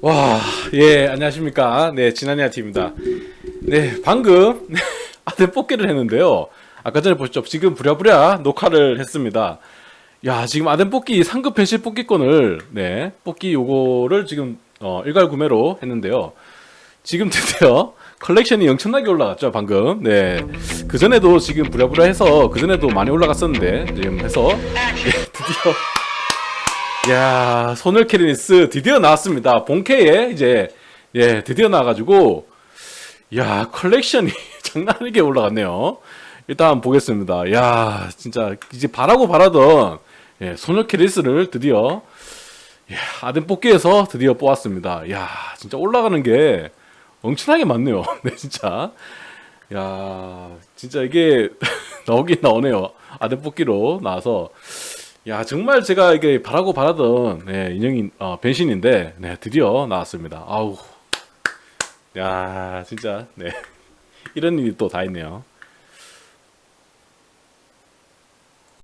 와, 예, 안녕하십니까. 네, 지난이아 팀입니다. 네, 방금 아들 뽑기를 했는데요. 아까 전에 보셨죠? 지금 부랴부랴 녹화를 했습니다. 야, 지금 아덴 뽑기 상급 펜실 뽑기권을 네, 뽑기 요거를 지금 어, 일괄 구매로 했는데요. 지금 드디어 컬렉션이 엄청나게 올라갔죠, 방금. 네. 그 전에도 지금 부랴부랴 해서 그 전에도 많이 올라갔었는데 지금 해서 예, 드디어 야 소늘 캐리니스 드디어 나왔습니다. 본캐에 이제 예 드디어 나와가지고 야 컬렉션이 장난 아니게 올라갔네요. 일단 보겠습니다. 야 진짜 이제 바라고 바라던 예, 소늘 캐리니스를 드디어 야, 아덴 뽑기에서 드디어 뽑았습니다. 야 진짜 올라가는 게 엄청나게 많네요. 네 진짜 야 진짜 이게 나오긴 나오네요. 아덴 뽑기로 나와서 야 정말 제가 이게 바라고 바라던 네, 인형인 어, 변신인데 네, 드디어 나왔습니다. 아우 야 진짜 네 이런 일이 또 다 있네요.